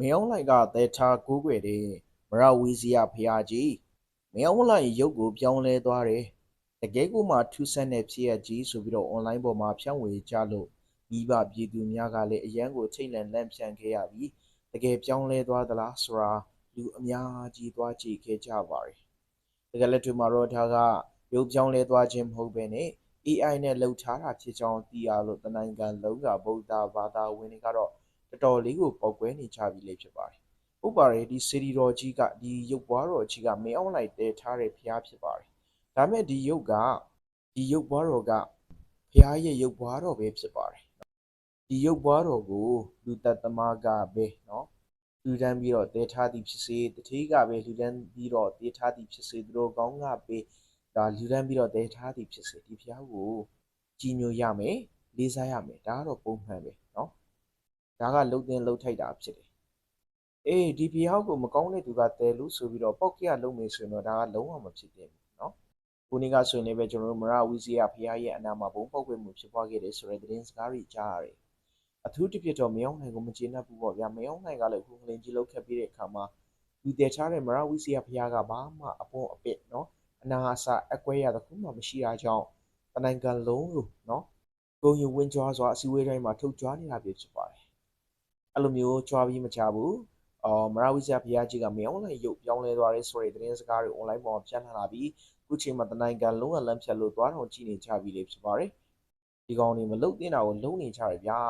မင်းအောင်လှိုင်ကသဲထားကိုးကွယ်တဲ့မရဝီဇီယဖျားကြီးမင်းအောင်လှိုင်ရုပ်ကိုပြောင်းလဲသွားတယ်တကယ်ကိုမှထူးဆန်းတဲ့ဖြစ်ရကြီးဆိုပြီးတော့ online ပေါ်မှာဖြန့်ဝေကြလို့မိဘပြည်သူများကလည်းအရန်ကိုထိတ်လန့်လန့်ဖြန့်ခဲ့ရပြီတကယ်ပြောင်းလဲသွားသလားဆိုတာလူအများကြီးသွားကြည့်ခဲ့ကြပါတယ်တကယ်လက်တွေ့မှာတော့ဒါကရုပ်ပြောင်းလဲသွားခြင်းမဟုတ်ဘဲနဲ့ AI နဲ့လှုပ်ထားတာဖြစ်ကြောင်းသိရလို့တနိုင်ငံလုံးကဗုဒ္ဓဘာသာဝင်တွေကတော့ တော်တော်လေးကိုပေါက်ကွဲနေကြပြီလေဖြစ်ပါတယ်။ဟုတ်ပါတယ်ဒီစီရီတော်ကြီးကဒီရုပ်ပွားတော်ကြီးကမင်းအောင်လိုက်တဲထားတဲ့ဖျားဖြစ်ပါတယ်။ဒါမဲ့ဒီရုပ်ကဒီရုပ်ပွားတော်ကဖျားရဲ့ရုပ်ပွားတော်ပဲဖြစ်ပါတယ်။ဒီရုပ်ပွားတော်ကိုလူသက်သမားကပဲเนาะလူတန်းပြီးတော့တဲထားသည်ဖြစ်စေတတိကပဲလူတန်းပြီးတော့တဲထားသည်ဖြစ်စေသူတို့ကောင်းကပဲဒါလူတန်းပြီးတော့တဲထားသည်ဖြစ်စေဒီဖျားကိုကြည်ညိုရမယ်လေးစားရမယ်ဒါကတော့ပုံမှန်ပဲเนาะ ဒါကလှုပ်တင်လှုပ်ထိုက်တာဖြစ်တယ်။အေးဒီဖျောက်ကိုမကောင်းတဲ့သူကတဲလို့ဆိုပြီးတော့ပောက်ကရလုံးမယ်ဆိုရင်တော့ဒါကလုံးဝမဖြစ်သင့်ဘူးเนาะ။ခုနေ့ကဆိုရင်လည်းပဲကျွန်တော်တို့မရဝီစီယာဖျားရဲ့အနာမှာဘုံပောက်ကွဲမှုဖြစ်ပွားခဲ့တယ်ဆိုတဲ့သတင်းစကားတွေကြားရတယ်။အထူးတစ်ဖြစ်တော့မယောင်းနိုင်ကိုမကျေနပ်ဘူးပေါ့ဗျာ။မယောင်းနိုင်ကလည်းခုငလင်ကြီးလောက်ခတ်ပြီးတဲ့အခါမှာလူတဲချတဲ့မရဝီစီယာဖျားကဘာမှအပေါ်အပစ်เนาะအနာအဆအကွဲရတခုမှမရှိတာကြောင့်တနိုင်ငံလုံးလို့เนาะဂုံယူဝင်းကြွားစွာအစည်းအဝေးတိုင်းမှာထုတ်ကြွားနေတာပြဖြစ်ပါတယ်။ အဲ့လိုမျိုးကြွားပြီးမချဘူးအော်မရဝိဇ္ဇာဘုရားကြီးကမင်းအွန်လိုင်းရုပ်ပြောင်းလဲသွားတဲ့ဆိုတဲ့သတင်းစကားတွေ online ပေါ်မှာပြန့်နှံ့လာပြီးအခုချိန်မှာတနိုင်ငံလုံးဝလမ်းဖြတ်လို့သွားတော်ကြည့်နေကြပြီလေဖြစ်ပါတယ်ဒီကောင်တွေမလုတ်တင်တာကိုလုံးနေကြတယ်ဗျာ